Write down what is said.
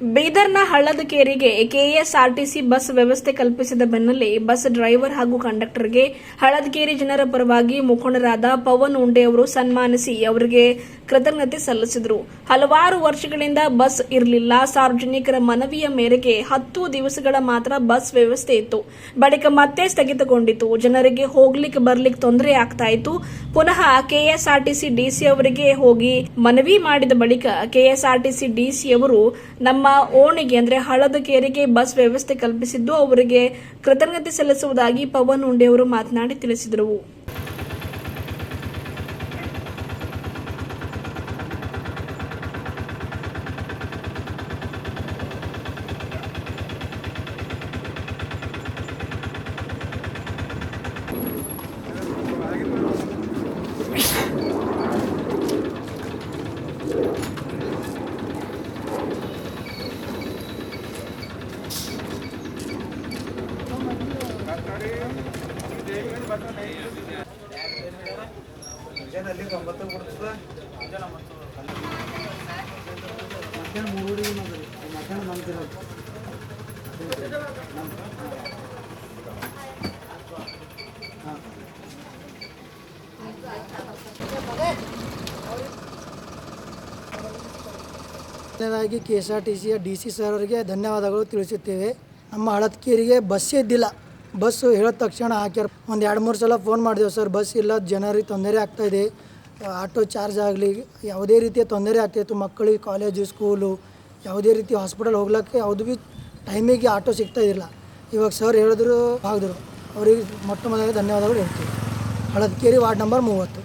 ಬೀದರ್ನ ಹಳ್ಳದಕೇರಿಗೆ KSRTC bus ವ್ಯವಸ್ಥೆ ಕಲ್ಪಿಸಿದ ಬೆನ್ನಲ್ಲೇ ಬಸ್ ಡ್ರೈವರ್ ಹಾಗೂ ಕಂಡಕ್ಟರ್ಗೆ ಹಳದಕೇರಿ ಜನರ ಪರವಾಗಿ ಮುಖಂಡರಾದ ಪವನ್ ಉಂಡೆ ಅವರು ಸನ್ಮಾನಿಸಿ ಅವರಿಗೆ ಕೃತಜ್ಞತೆ ಸಲ್ಲಿಸಿದರು. ಹಲವಾರು ವರ್ಷಗಳಿಂದ ಬಸ್ ಇರಲಿಲ್ಲ. ಸಾರ್ವಜನಿಕರ ಮನವಿಯ ಮೇರೆಗೆ ಹತ್ತು ದಿವಸಗಳ ಮಾತ್ರ ಬಸ್ ವ್ಯವಸ್ಥೆ ಇತ್ತು. ಬಳಿಕ ಮತ್ತೆ ಸ್ಥಗಿತಗೊಂಡಿತು. ಜನರಿಗೆ ಹೋಗ್ಲಿಕ್ಕೆ ಬರ್ಲಿಕ್ಕೆ ತೊಂದರೆ ಆಗ್ತಾ ಇತ್ತು. ಪುನಃ ಕೆಎಸ್ಆರ್ಟಿಸಿ ಡಿಸಿ ಅವರಿಗೆ ಹೋಗಿ ಮನವಿ ಮಾಡಿದ ಬಳಿಕ ಕೆಎಸ್ಆರ್ಟಿಸಿ ಡಿಸಿ ಅವರು, ನಮ್ಮ ಓಣಿಗೆ ಅಂದ್ರೆ ಹಳದಕೇರಿಗೆ ಬಸ್ ವ್ಯವಸ್ಥೆ ಕಲ್ಪಿಸಿದ್ದು ಅವರಿಗೆ ಕೃತಜ್ಞತೆ ಸಲ್ಲಿಸುವುದಾಗಿ ಪವನ್ ಉಂಡೆ ಅವರು ಮಾತನಾಡಿ ತಿಳಿಸಿದರು. ಮೊದಲನೇದಾಗಿ ಕೆ ಎಸ್ ಆರ್ ಟಿ ಸಿಯ ಡಿ ಸಿ ಸರ್ ಅವರಿಗೆ ಧನ್ಯವಾದಗಳು ತಿಳಿಸುತ್ತೇವೆ. ನಮ್ಮ ಹಳತ್ಕೇರಿಗೆ ಬಸ್ಸೇ ಇದ್ದಿಲ್ಲ. ಬಸ್ಸು ಹೇಳಿದ ತಕ್ಷಣ ಹಾಕ್ಯಾರ ಒಂದು ಎರಡು ಮೂರು ಸಲ ಫೋನ್ ಮಾಡಿದೆವು, ಸರ್, ಬಸ್ ಇಲ್ಲ, ಜನರಿಗೆ ತೊಂದರೆ ಆಗ್ತಾಯಿದೆ ಆಟೋ ಚಾರ್ಜ್ ಆಗಲಿ, ಯಾವುದೇ ರೀತಿಯ ತೊಂದರೆ ಆಗ್ತಾಯಿತ್ತು ಮಕ್ಕಳಿಗೆ ಕಾಲೇಜು, ಸ್ಕೂಲು, ಯಾವುದೇ ರೀತಿ ಹಾಸ್ಪಿಟಲ್ ಹೋಗ್ಲಿಕ್ಕೆ ಯಾವುದು ಭೀ ಟೈಮಿಗೆ ಆಟೋ ಸಿಗ್ತಾ ಇದ್ದಿಲ್ಲ ಇವಾಗ ಸರ್ ಹೇಳಿದ್ರು ಆಗಿದ್ರು ಅವ್ರಿಗೆ ಮೊಟ್ಟ ಮೊದಲಿಗೆ ಧನ್ಯವಾದಗಳು ಹೇಳ್ತೀವಿ. ಹಳದ್ಕೇರಿ ವಾರ್ಡ್ ನಂಬರ್ ಮೂವತ್ತು.